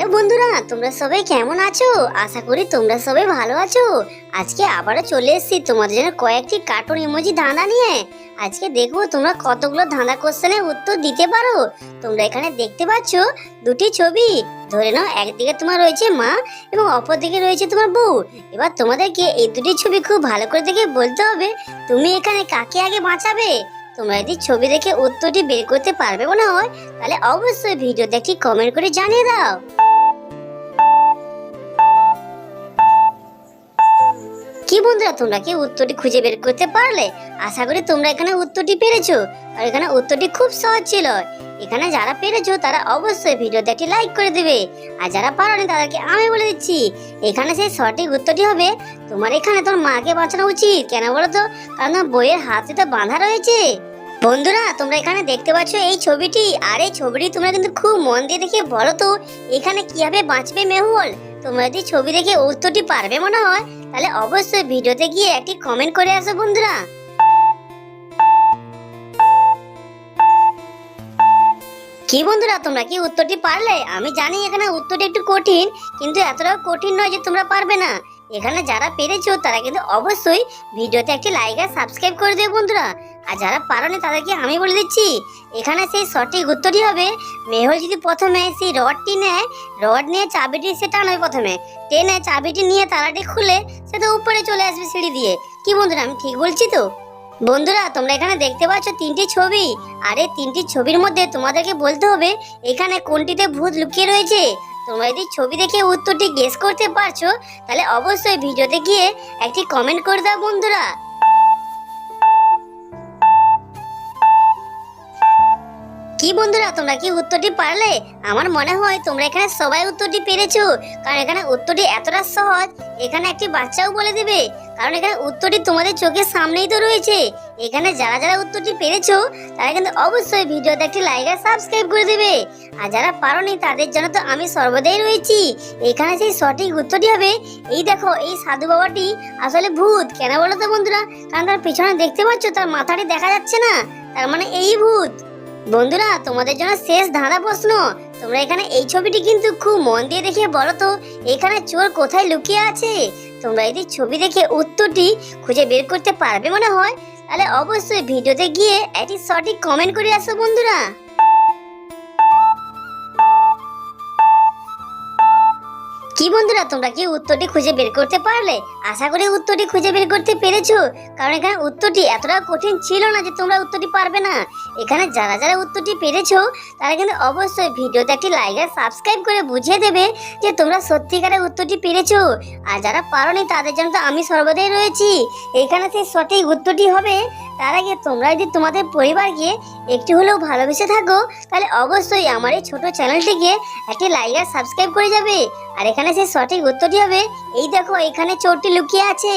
Hello বন্ধুরা, তোমরা সবাই কেমন আছো? আশা করি তোমরা সবাই ভালো আছো। আজকে আবারও চলে এসেছি তোমাদের জন্য কয়েকটি কার্টুন ইমোজি ধাঁধা নিয়ে। আজকে দেখব তোমরা কতগুলো ধাঁধা কোশ্চেনের উত্তর দিতে পারো। তোমরা এখানে দেখতে পাচ্ছ দুটি ছবি। ধরে নাও, একদিকে তোমার রয়েছে মা এবং অপর দিকে রয়েছে তোমার বউ। এবার তোমাদেরকে এই দুটি ছবি খুব ভালো করে দেখে বলতে হবে, তুমি এখানে কাকে আগে বাঁচাবে? তোমরা যদি ছবি দেখে উত্তরটি বের করতে পারবে মনে হয়, তাহলে অবশ্যই ভিডিওতে একটি কমেন্ট করে জানিয়ে দাও। বন্ধুরা, তোমরা কি উত্তরটি খুঁজে বের করতে পারলে? আশা করি তোমরা এখানে উত্তরটি পেরেছ। আর এখানে উত্তরটি খুব সহজ ছিল। এখানে যারা পেরেছ, তারা অবশ্যই ভিডিওতে একটি লাইক করে দেবে। আর যারা পারোনি, তাদেরকে আমি বলে দিচ্ছি, এখানে সেই সঠিক উত্তরটি হবে, তোমার এখানে তোর মাকে বাঁচানো উচিত। কেন বলো তো? কারণ তোমার বইয়ের হাতে তো বাঁধা রয়েছে। বন্ধুরা, তোমরা এখানে দেখতে পাচ্ছ এই ছবিটি। আর এই ছবিটি তোমরা কিন্তু খুব মন দিয়ে দেখে বলো তো, এখানে কীভাবে বাঁচবে মেহুল? তোমরা যদি ছবি দেখে উত্তরটি পারবে মনে হয়, তাহলে অবশ্যই ভিডিওতে গিয়ে একটি কমেন্ট করে আসো বন্ধুরা। কি বন্ধুরা, তোমরা কি উত্তরটি পারলে? আমি জানি এখানে উত্তরটি একটু কঠিন, কিন্তু এতটাও কঠিন নয় যে তোমরা পারবে না। এখানে যারা পেরেছ, তারা কিন্তু অবশ্যই ভিডিওতে একটি লাইক আর সাবস্ক্রাইব করে দেবে বন্ধুরা। আর যারা পারোনি তাদেরকে আমি বলে দিচ্ছি, এখানে সেই সঠিক উত্তরটি হবে। মেহুল যদি প্রথমে সেই রডটি নেয়, রড নিয়ে চাবিটি সে টানবে প্রথমে। টেনে চাবিটি নিয়ে তালাটি খুলে সে তো উপরে চলে আসবে সিঁড়ি দিয়ে। কি বন্ধুরা, আমি ঠিক বলছি তো? বন্ধুরা, তোমরা এখানে দেখতে পাচ্ছ তিনটি ছবি। আর এই তিনটি ছবির মধ্যে তোমাদেরকে বলতে হবে, এখানে কোনটিতে ভূত লুকিয়ে রয়েছে? তোমরা যদি ছবি দেখে উত্তরটি গেস করতে পারছ, তাহলে অবশ্যই ভিডিওতে গিয়ে একটি কমেন্ট করে দাও বন্ধুরা। বন্ধুরা, তোমরা কি উত্তরটি পারলে? আমার মনে হয় তোমরা এখানে সবাই উত্তরটি পেরেছ। কারণ এখানে উত্তরটি এতটা সহজ, এখানে একটি বাচ্চাও বলে দেবে। কারণ এখানে উত্তরটি তোমাদের চোখের সামনেই তো রয়েছে। এখানে যারা যারা উত্তরটি পেরেছ, তারা কিন্তু অবশ্যই ভিডিওতে একটি লাইক আর সাবস্ক্রাইব করে দেবে। আর যারা পারোনি, তাদের জন্য তো আমি সর্বদাই রয়েছি। এখানে সেই সঠিক উত্তরটি হবে, এই দেখো, এই সাধু বাবাটি আসলে ভূত। কেন বলো তো বন্ধুরা? কারণ তার পিছনে দেখতে পাচ্ছ, তার মাথাটি দেখা যাচ্ছে না। তার মানে এই ভূত। বন্ধুরা, তোমাদের জন্য শেষ ধাঁধা প্রশ্ন। তোমরা এখানে এই ছবিটি কিন্তু খুব মন দিয়ে দেখে বলো তো, এখানে চোর কোথায় লুকিয়ে আছে? তোমরা যদি ছবি দেখে উত্তরটি খুঁজে বের করতে পারবে মনে হয়, তাহলে অবশ্যই ভিডিওতে গিয়ে একটি সঠিক কমেন্ট করে আসো বন্ধুরা। কি বন্ধুরা, তোমরা কি উত্তরটি খুঁজে বের করতে পারলে? আশা করি উত্তরটি খুঁজে বের করতে পেরেছ। কারণ এখানে উত্তরটি এতটা কঠিন ছিল না যে তোমরা উত্তরটি পারবে না। এখানে যারা যারা উত্তরটি পেরেছ, তারা কিন্তু অবশ্যই ভিডিওতে একটি লাইক আর সাবস্ক্রাইব করে বুঝিয়ে দেবে যে তোমরা সত্যিকারের উত্তরটি পেরেছ। আর যারা পারোনি, তাদের জন্য তো আমি সর্বদাই রয়েছি। এখানে সেই সঠিক উত্তরটি হবে, তার আগে তোমরা যদি তোমাদের পরিবারকে একটু হলেও ভালোবেসে থাকো, তাহলে অবশ্যই আমার এই ছোট চ্যানেলটিকে একটি লাইক আর সাবস্ক্রাইব করে যাবে। আর এখানে সে সঠিক উত্তরটি হবে এই দেখো এখানে চোরটি লুকিয়ে আছে।